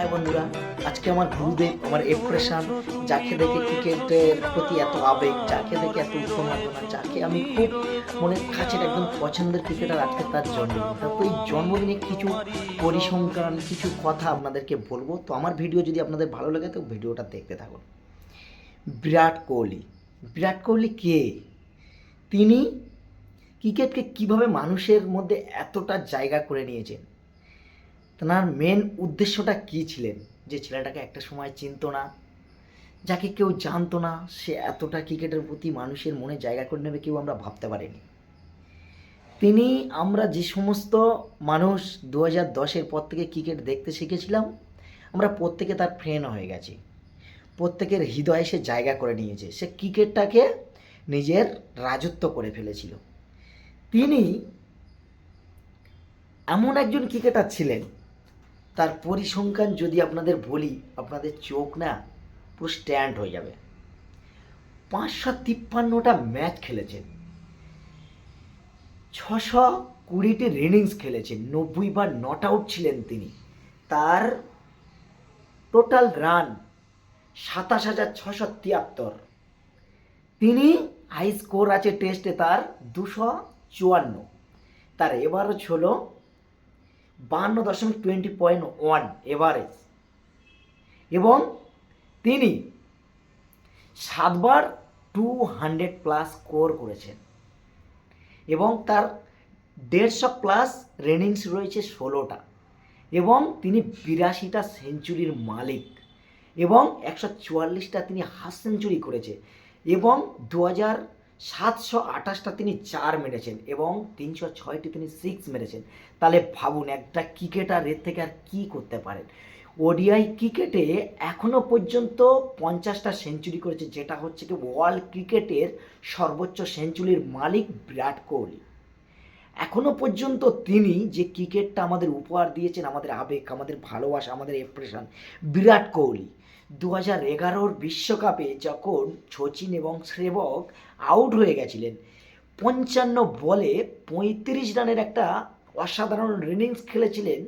হ্যাঁ বন্ধুরা, আজকে আমার গুরুদেব আমার এপ্রেশন যাকে দেখে ক্রিকেটের প্রতি এত আবেগ, যাকে দেখে এত উত্তমার্জনা যাকে আমি খুব মনে কাছের একদম পছন্দের ক্রিকেটার আজকে তার জন্মদিন। তো এই জন্মদিনে কিছু পরিসংখ্যান, কিছু কথা আপনাদেরকে বলব। তো আমার ভিডিও যদি আপনাদের ভালো লাগে, তো ভিডিওটা দেখতে থাকুন। বিরাট কোহলি। বিরাট কোহলি কে? তিনি ক্রিকেটকে কীভাবে মানুষের মধ্যে এতটা জায়গা করে নিয়েছেন? তার মেন উদ্দেশ্যটা কী ছিলেন? যে ছেলেটাকে একটা সময় চিনতো না, যাকে কেউ জানতো না, সে এতটা ক্রিকেটের প্রতি মানুষের মনে জায়গা করে নেবে কেউ আমরা ভাবতে পারিনি। তিনি, আমরা যে সমস্ত মানুষ দু হাজার দশের পর থেকে ক্রিকেট দেখতে শিখেছিলাম, আমরা প্রত্যেকে তার ফ্রেন্ড হয়ে গেছি। প্রত্যেকের হৃদয়ে সে জায়গা করে নিয়েছে। সে ক্রিকেটটাকে নিজের রাজত্ব করে ফেলেছিল। তিনি এমন একজন ক্রিকেটার ছিলেন তার পরিসংখ্যান যদি আপনাদের বলি, আপনাদের চোখ না পুরো স্ট্যান্ড হয়ে যাবে। পাঁচশো তিপ্পান্নটা ম্যাচ খেলেছেন। ছশো কুড়িটি রেনিংস খেলেছেন। নব্বই বার নট আউট ছিলেন তিনি। তার টোটাল রান সাতাশ হাজার ছশো তিয়াত্তর। তিনি হাই স্কোর আছে টেস্টে তার দুশো চুয়ান্ন। তার এভারেজ হলো বান্ন দশমিক টোয়েন্টি পয়েন্ট ওয়ান এভারেজ। এবং তিনি সাতবার টু হান্ড্রেড প্লাস স্কোর করেছেন। এবং তার দেড়শো প্লাস রেনিংস রয়েছে ষোলোটা। এবং তিনি বিরাশিটা সেঞ্চুরির মালিক। এবং একশো চুয়াল্লিশটা তিনি হাফ সেঞ্চুরি করেছে। এবং দু হাজার সাতশো আঠাশটা তিনি চার মেরেছেন এবং তিনশো ছয়টি তিনি সিক্স মেরেছেন। তাহলে ভাবুন, একটা ক্রিকেটার এর থেকে আর কী করতে পারেন? ওডিআই ক্রিকেটে এখনও পর্যন্ত পঞ্চাশটা সেঞ্চুরি করেছে, যেটা হচ্ছে কি ওয়ার্ল্ড ক্রিকেটের সর্বোচ্চ সেঞ্চুরির মালিক বিরাট কোহলি। এখনও পর্যন্ত তিনি যে ক্রিকেটটা আমাদের উপহার দিয়েছেন, আমাদের আবেগ, আমাদের ভালোবাসা, আমাদের এপ্রেশন বিরাট কোহলি। দু হাজার এগারোর বিশ্বকাপে যখন সচিন এবং শ্রেবক আউট হয়ে গেছিলেন, পঞ্চান্ন বলে পঁয়ত্রিশ রানের একটা অসাধারণ রিনিংস খেলেছিলেন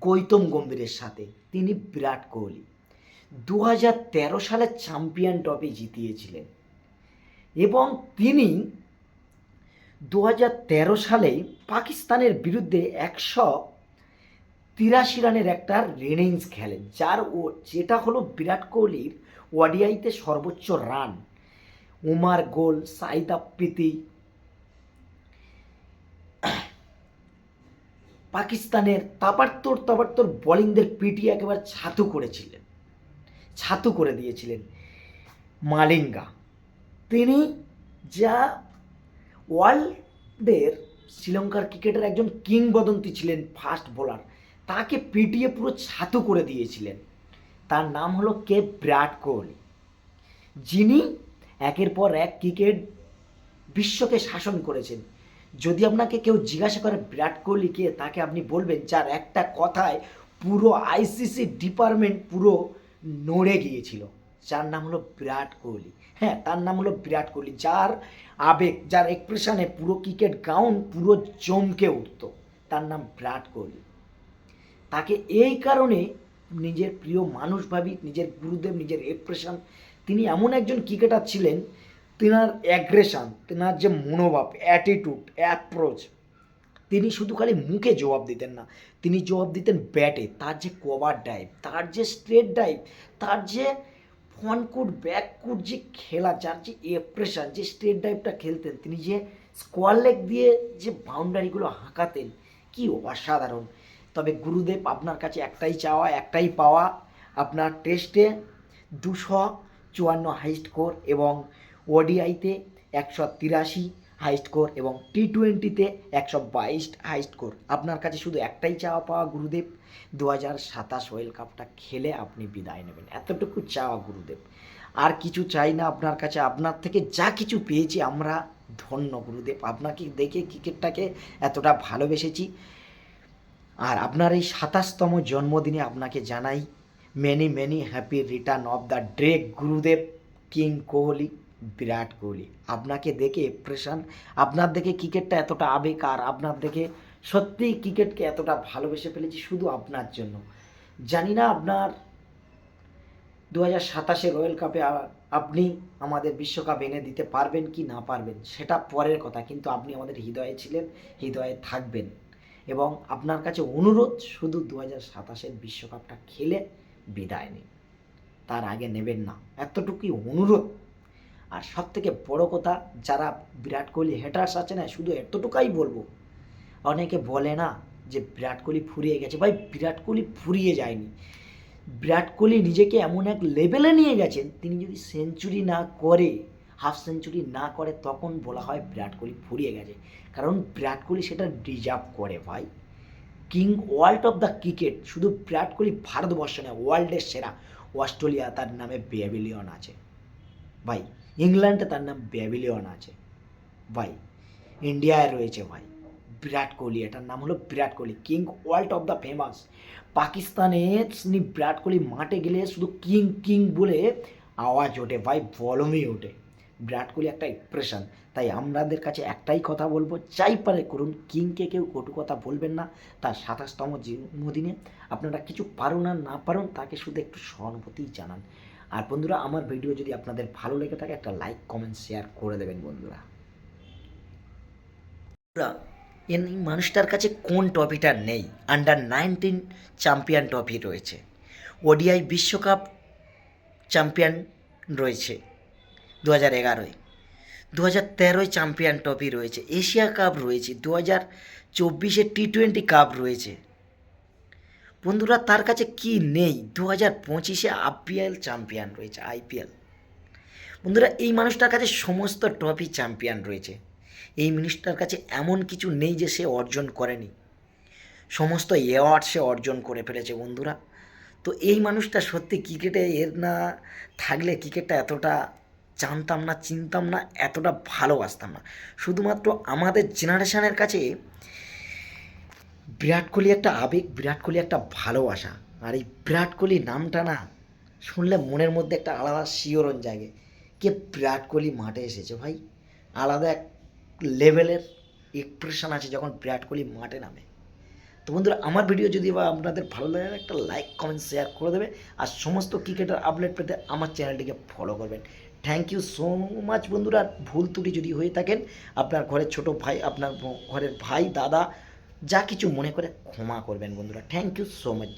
গৌতম গম্ভীরের সাথে। তিনি বিরাট কোহলি। দু হাজার তেরো সালে চ্যাম্পিয়ন ট্রফি জিতিয়েছিলেন। এবং তিনি দু হাজার তেরো সালে পাকিস্তানের বিরুদ্ধে একশো তিরাশি রানের একটা রেনিংস খেলেন, যার ও যেটা হলো বিরাট কোহলির ওয়াডিআইতে সর্বোচ্চ রান। উমার গোল, সাইদ আপ্রিতি পাকিস্তানের তাবাত্তর তাবাত্তর বোলিংদের পিটিয়ে একেবারে ছাতু করেছিলেন, ছাতু করে দিয়েছিলেন মালিঙ্গা। তিনি যা ওয়ার্ল্ডের শ্রীলঙ্কার ক্রিকেটের একজন কিংবদন্তি ছিলেন ফাস্ট বোলার তাকে পিটিয়ে পুরো ছাতু করে দিয়েছিলেন। তার নাম হলো কে বিরাট কোহলি। যিনি একের পর এক ক্রিকেট বিশ্বকে শাসন করেছেন। যদি আপনাকে কেউ জিজ্ঞাসা করে বিরাট কোহলি কে, তাকে আপনি বলবেন যার একটা কথায় পুরো আইসিসি ডিপার্টমেন্ট পুরো নড়ে গিয়েছিল। যার নাম হলো বিরাট কোহলি। হ্যাঁ তার নাম হলো বিরাট কোহলি, যার আবেগ, যার এক্সপ্রেশনে পুরো ক্রিকেট গ্রাউন্ড পুরো চমকে উঠত। তার নাম বিরাট কোহলি। তাকে এই কারণে নিজের প্রিয় মানুষ ভাবি, নিজের গুরুদেব, নিজের এক্সপ্রেশন তিনি এমন একজন ক্রিকেটার ছিলেন, তেনার অ্যাগ্রেশন তেনার যে মনোভাব অ্যাটিটিউড অ্যাপ্রোচ তিনি শুধু খালি মুখে জবাব দিতেন না, তিনি জবাব দিতেন ব্যাটে তার যে কভার ডাইভ তার যে স্ট্রেট ডাইভ তার যে ফ্রন্টকুট ব্যাককুট যে খেলা, যার যে এপ্রেশন যে স্ট্রেট ডাইভটা খেলতেন, তিনি যে স্কোয়ার লেগ দিয়ে যে বাউন্ডারিগুলো হাঁকাতেন, কি অসাধারণ। তবে গুরুদেব আপনার কাছে একটাই চাওয়া, একটাই পাওয়া, আপনার টেস্টে দুশো চুয়ান্ন হাইস্ট স্কোর এবং ওডিআইতে একশো তিরাশি হাই স্কোর এবং টি টোয়েন্টিতে একশো বাইশ হাই স্কোর আপনার কাছে শুধু একটাই চাওয়া পাওয়া গুরুদেব। দু হাজার সাতাশ ওয়ার্ল্ড কাপটা খেলে আপনি বিদায় নেবেন। এতটুকু চাওয়া গুরুদেব। আর কিছু চাই না আপনার কাছে। আপনার থেকে যা কিছু পেয়েছি আমরা ধন্য গুরুদেব। আপনাকে দেখে ক্রিকেটটাকে এতটা ভালোবেসেছি। আর আপনার এই সাতাশতম জন্মদিনে আপনাকে জানাই many many happy return of the day গুরুদেব কিং কোহলি বিরাট কোহলি। আপনাকে দেখে এপ্রেশন আপনার দেখে ক্রিকেটটা এতটা আবেগ আর আপনার দেখে সত্যিই ক্রিকেটকে এতটা ভালোবেসে ফেলেছি শুধু আপনার জন্য। জানি না আপনার দু হাজার সাতাশে রয়্যাল কাপে আপনি আমাদের বিশ্বকাপ এনে দিতে পারবেন কি না পারবেন, সেটা পরের কথা। কিন্তু আপনি আমাদের হৃদয়ে ছিলেন, হৃদয়ে থাকবেন। এবং আপনার কাছে অনুরোধ, শুধু দু হাজার সাতাশের বিশ্বকাপটা খেলে বিদায় নিন। তার আগে নেবেন না। এতটুকুই অনুরোধ। আর সব থেকে বড় কথা, যারা বিরাট কোহলি হেটার্স আছে না শুধু এতটুকাই বলব। অনেকে বলে না যে বিরাট কোহলি ফুরিয়ে গেছে। ভাই, বিরাট কোহলি ফুরিয়ে যায়নি। বিরাট কোহলি নিজেকে এমন এক লেভেলে নিয়ে গেছেন, তিনি যদি সেঞ্চুরি না করে হাফ সেঞ্চুরি না করে তখন বলা হয় বিরাট কোহলি ফুরিয়ে গেছে। কারণ বিরাট কোহলি সেটা ডিজার্ভ করে ভাই। King world of the cricket শুধু বিরাট কোহলি ভারতবর্ষ নয় ওয়ার্ল্ডের সেরা। অস্ট্রেলিয়া তার নামে ব্যাবিলিয়ন আছে। ভাই, ইংল্যান্ডে তার নাম ব্যাবিলিয়ন আছে। ভাই, ইন্ডিয়ায় রয়েছে ভাই, বিরাট কোহলি। এটার নাম হলো Virat Kohli. King world of the famous পাকিস্তানে বিরাট কোহলি মাঠে গেলে শুধু কিং কিং বলে আওয়াজ ওঠে ভাই, বলমই ওঠে। বিরাট কোহলি একটা ইম্প্রেশন তাই আমাদের কাছে একটাই কথা বলব চাই পারে করুন কিংকে কেউ কটু কথা বলবেন না তার সাতাশতম জন্মদিনে। আপনারা কিছু পারুন আর না পারুন তাকে শুধু একটু সহানুভূতি জানান। আর বন্ধুরা আমার ভিডিও যদি আপনাদের ভালো লেগে থাকে একটা লাইক কমেন্ট শেয়ার করে দেবেন বন্ধুরা, এই মানুষটার কাছে কোন ট্রফিটা নেই? আন্ডার নাইনটিন চ্যাম্পিয়ন ট্রফি রয়েছে। ওডিআই বিশ্বকাপ চ্যাম্পিয়ন রয়েছে। দু হাজার এগারোয়। দু হাজার তেরোয় চ্যাম্পিয়ন ট্রফি রয়েছে। এশিয়া কাপ রয়েছে। দু হাজার চব্বিশে টি টোয়েন্টি কাপ রয়েছে। বন্ধুরা, তার কাছে কি নেই? দু হাজার পঁচিশে আইপিএল চ্যাম্পিয়ন রয়েছে আইপিএল বন্ধুরা, এই মানুষটার কাছে সমস্ত ট্রফি চ্যাম্পিয়ন রয়েছে। এই মানুষটার কাছে এমন কিছু নেই যে সে অর্জন করেনি। সমস্ত অ্যাওয়ার্ড সে অর্জন করে ফেলেছে, বন্ধুরা। তো এই মানুষটা সত্যি ক্রিকেটে এর না থাকলে ক্রিকেটটা এতটা জানতাম না, চিনতাম না, এতটা ভালোবাসতাম না। শুধুমাত্র আমাদের জেনারেশনের কাছে বিরাট কোহলি একটা আবেগ, বিরাট কোহলি একটা ভালোবাসা। আর এই বিরাট কোহলি নামটা না শুনলে মনের মধ্যে একটা আলাদা শিওরণ জাগে। কে বিরাট কোহলি মাঠে এসেছে ভাই? আলাদা এক লেভেলের এক্সপ্রেশন আছে যখন বিরাট কোহলি মাঠে নামে। তো বন্ধুরা, আমার ভিডিও যদি বা আপনাদের ভালো লাগে, একটা লাইক কমেন্ট শেয়ার করে দেবে। আর সমস্ত ক্রিকেটের আপডেট পেতে আমার চ্যানেলটিকে ফলো করবেন। থ্যাংক ইউ সো মাচ বন্ধুরা। ভুল ত্রুটি যদি হয়ে থাকেন, আপনার ঘরের ছোট ভাই, আপনার ঘরের ভাই, দাদা, যা কিছু মনে করে ক্ষমা করবেন, বন্ধুরা। Thank you so much